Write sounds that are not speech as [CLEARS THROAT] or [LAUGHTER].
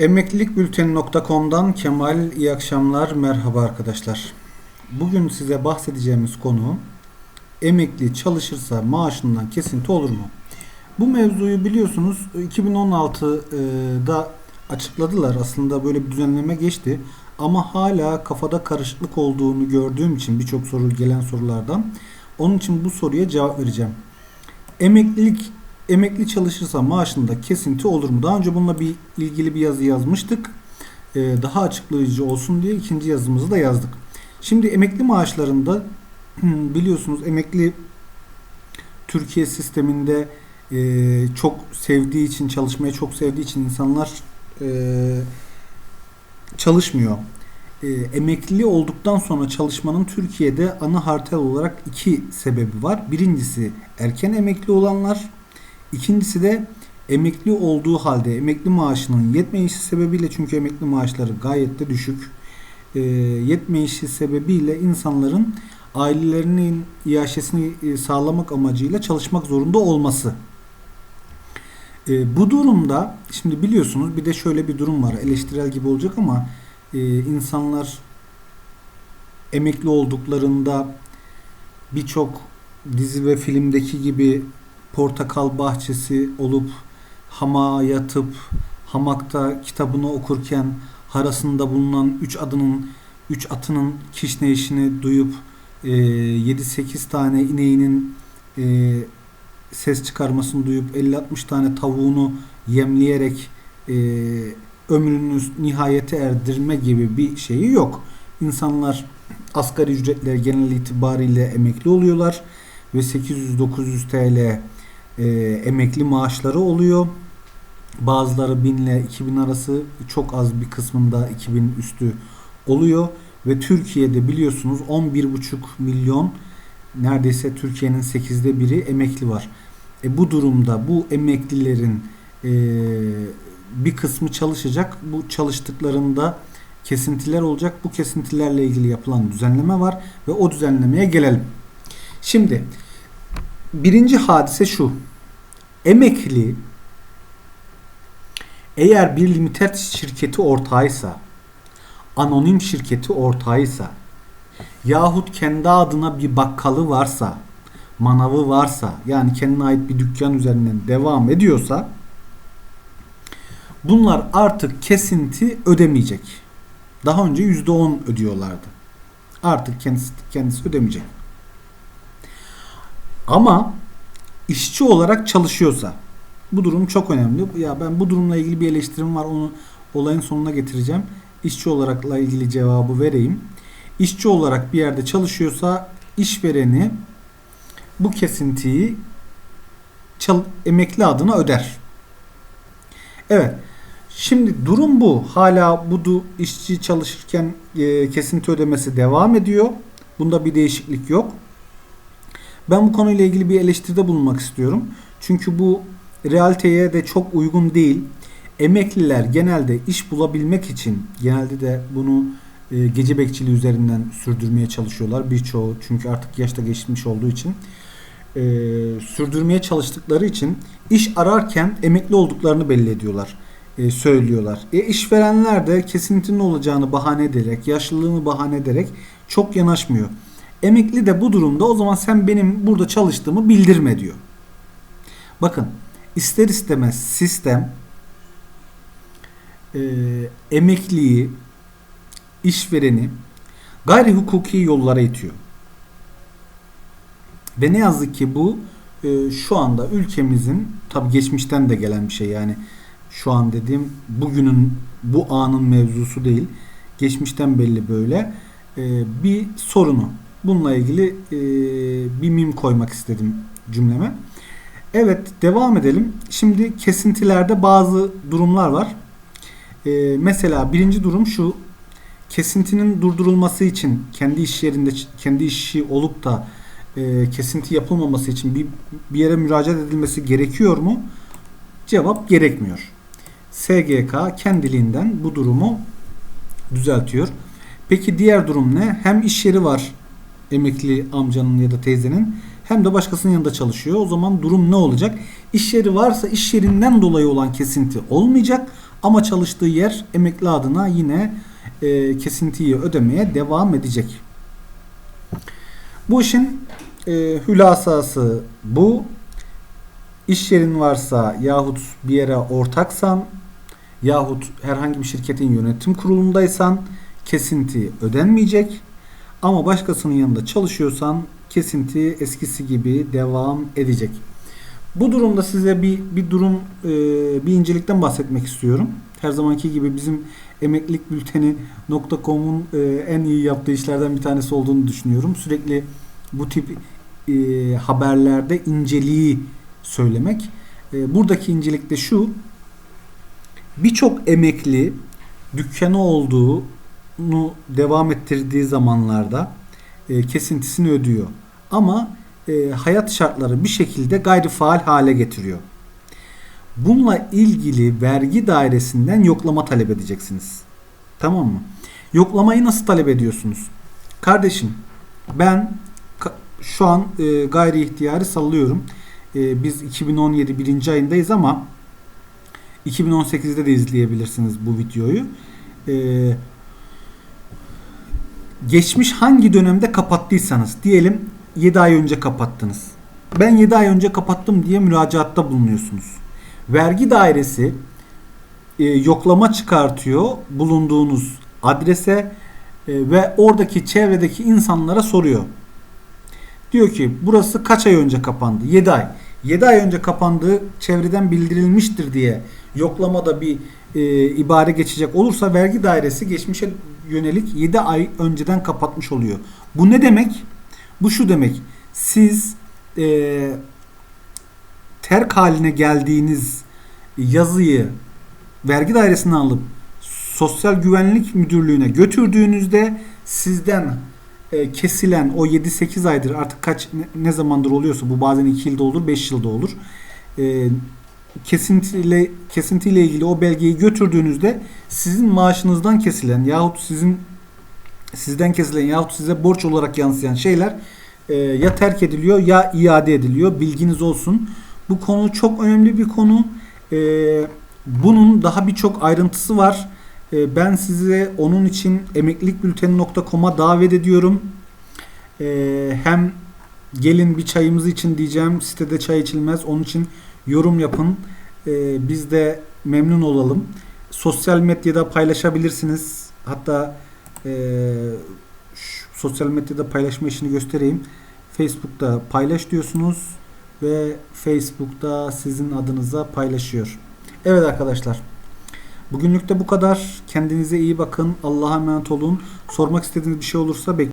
Emeklilikbülteni.com'dan Kemal iyi akşamlar merhaba arkadaşlar. Bugün size bahsedeceğimiz konu emekli çalışırsa maaşından kesinti olur mu? Bu mevzuyu biliyorsunuz 2016'da açıkladılar aslında böyle bir düzenleme geçti ama hala kafada karışıklık olduğunu gördüğüm için birçok soru gelen sorulardan onun için bu soruya cevap vereceğim. Emeklilik emekli çalışırsa maaşında kesinti olur mu? Daha önce bununla bir ilgili bir yazı yazmıştık. Ee, daha açıklayıcı olsun diye ikinci yazımızı da yazdık. Şimdi emekli maaşlarında [CLEARS THROAT] biliyorsunuz emekli Türkiye sisteminde e, çok sevdiği için çalışmayı çok sevdiği için insanlar e, çalışmıyor. E, emekli olduktan sonra çalışmanın Türkiye'de ana hartel olarak iki sebebi var. Birincisi erken emekli olanlar İkincisi de emekli olduğu halde emekli maaşının yetmeyişi sebebiyle çünkü emekli maaşları gayet de düşük. E, yetmeyişi sebebiyle insanların ailelerinin iaşesini e, sağlamak amacıyla çalışmak zorunda olması. E, bu durumda şimdi biliyorsunuz bir de şöyle bir durum var. Eleştirel gibi olacak ama e, insanlar emekli olduklarında birçok dizi ve filmdeki gibi portakal bahçesi olup hama yatıp hamakta kitabını okurken harasında bulunan üç adının üç atının kişneyişini duyup e, 7-8 tane ineğinin e, ses çıkarmasını duyup 50-60 tane tavuğunu yemleyerek e, ömrünü nihayete erdirme gibi bir şeyi yok. İnsanlar asgari ücretler genel itibariyle emekli oluyorlar ve 800-900 TL e, emekli maaşları oluyor. Bazıları 1000 ile 2000 arası çok az bir kısmında 2000 üstü oluyor ve Türkiye'de biliyorsunuz 11,5 milyon neredeyse Türkiye'nin 8'de biri emekli var. E bu durumda bu emeklilerin e, bir kısmı çalışacak. Bu çalıştıklarında kesintiler olacak. Bu kesintilerle ilgili yapılan düzenleme var ve o düzenlemeye gelelim. Şimdi birinci hadise şu. Emekli eğer bir limited şirketi ortağıysa, anonim şirketi ortağıysa yahut kendi adına bir bakkalı varsa, manavı varsa yani kendine ait bir dükkan üzerinden devam ediyorsa bunlar artık kesinti ödemeyecek. Daha önce %10 ödüyorlardı. Artık kendisi, kendisi ödemeyecek. Ama işçi olarak çalışıyorsa bu durum çok önemli. Ya ben bu durumla ilgili bir eleştirim var. Onu olayın sonuna getireceğim. İşçi olarakla ilgili cevabı vereyim. İşçi olarak bir yerde çalışıyorsa işvereni bu kesintiyi emekli adına öder. Evet. Şimdi durum bu. Hala bu du- işçi çalışırken e, kesinti ödemesi devam ediyor. Bunda bir değişiklik yok. Ben bu konuyla ilgili bir eleştiride bulunmak istiyorum. Çünkü bu realiteye de çok uygun değil. Emekliler genelde iş bulabilmek için genelde de bunu e, gece bekçiliği üzerinden sürdürmeye çalışıyorlar. Birçoğu çünkü artık yaşta geçmiş olduğu için e, sürdürmeye çalıştıkları için iş ararken emekli olduklarını belli ediyorlar. E, söylüyorlar. E, işverenler de kesintinin olacağını bahane ederek, yaşlılığını bahane ederek çok yanaşmıyor. Emekli de bu durumda o zaman sen benim burada çalıştığımı bildirme diyor. Bakın ister istemez sistem e, emekliyi işvereni gayri hukuki yollara itiyor. Ve ne yazık ki bu e, şu anda ülkemizin tabi geçmişten de gelen bir şey yani şu an dediğim bugünün bu anın mevzusu değil geçmişten belli böyle e, bir sorunu Bununla ilgili e, bir mim koymak istedim cümleme. Evet devam edelim. Şimdi kesintilerde bazı durumlar var. E, mesela birinci durum şu. Kesintinin durdurulması için kendi iş yerinde kendi işi olup da e, kesinti yapılmaması için bir, bir yere müracaat edilmesi gerekiyor mu? Cevap gerekmiyor. SGK kendiliğinden bu durumu düzeltiyor. Peki diğer durum ne? Hem iş yeri var emekli amcanın ya da teyzenin hem de başkasının yanında çalışıyor. O zaman durum ne olacak? İş yeri varsa iş yerinden dolayı olan kesinti olmayacak Ama çalıştığı yer emekli adına yine e, kesintiyi ödemeye devam edecek. Bu işin e, hülasası bu. İş yerin varsa yahut bir yere ortaksan yahut herhangi bir şirketin yönetim kurulundaysan kesinti ödenmeyecek. Ama başkasının yanında çalışıyorsan kesinti eskisi gibi devam edecek. Bu durumda size bir bir durum e, bir incelikten bahsetmek istiyorum. Her zamanki gibi bizim emeklilik bülteni.com'un e, en iyi yaptığı işlerden bir tanesi olduğunu düşünüyorum. Sürekli bu tip e, haberlerde inceliği söylemek. Buradaki incelik de şu. Birçok emekli dükkanı olduğunu devam ettirdiği zamanlarda e, kesintisini ödüyor. Ama e, hayat şartları bir şekilde gayri faal hale getiriyor. Bununla ilgili vergi dairesinden yoklama talep edeceksiniz. Tamam mı? Yoklamayı nasıl talep ediyorsunuz? Kardeşim ben şu an e, gayri ihtiyari sallıyorum. E, biz 2017 birinci ayındayız ama 2018'de de izleyebilirsiniz bu videoyu. E, geçmiş hangi dönemde kapattıysanız diyelim 7 ay önce kapattınız. Ben 7 ay önce kapattım diye müracaatta bulunuyorsunuz. Vergi dairesi e, yoklama çıkartıyor bulunduğunuz adrese e, ve oradaki çevredeki insanlara soruyor. Diyor ki burası kaç ay önce kapandı? 7 ay. 7 ay önce kapandığı çevreden bildirilmiştir diye yoklamada bir e, ibare geçecek olursa vergi dairesi geçmişe yönelik 7 ay önceden kapatmış oluyor. Bu ne demek? Bu şu demek. Siz e, terk haline geldiğiniz yazıyı vergi dairesinden alıp Sosyal Güvenlik Müdürlüğü'ne götürdüğünüzde sizden e, kesilen o 7-8 aydır artık kaç ne, ne zamandır oluyorsa bu bazen 2 yılda olur 5 yılda olur. E, kesintiyle kesintiyle ilgili o belgeyi götürdüğünüzde sizin maaşınızdan kesilen yahut sizin sizden kesilen yahut size borç olarak yansıyan şeyler e, ya terk ediliyor ya iade ediliyor. Bilginiz olsun. Bu konu çok önemli bir konu. E, bunun daha birçok ayrıntısı var. E, ben size onun için emeklilikbülteni.com'a davet ediyorum. E, hem gelin bir çayımız için diyeceğim. Sitede çay içilmez. Onun için yorum yapın. E, biz de memnun olalım. Sosyal medyada paylaşabilirsiniz. Hatta e, sosyal medyada paylaşma işini göstereyim. Facebook'ta paylaş diyorsunuz ve Facebook'ta sizin adınıza paylaşıyor. Evet arkadaşlar. Bugünlük de bu kadar. Kendinize iyi bakın. Allah'a emanet olun. Sormak istediğiniz bir şey olursa bekliyorum.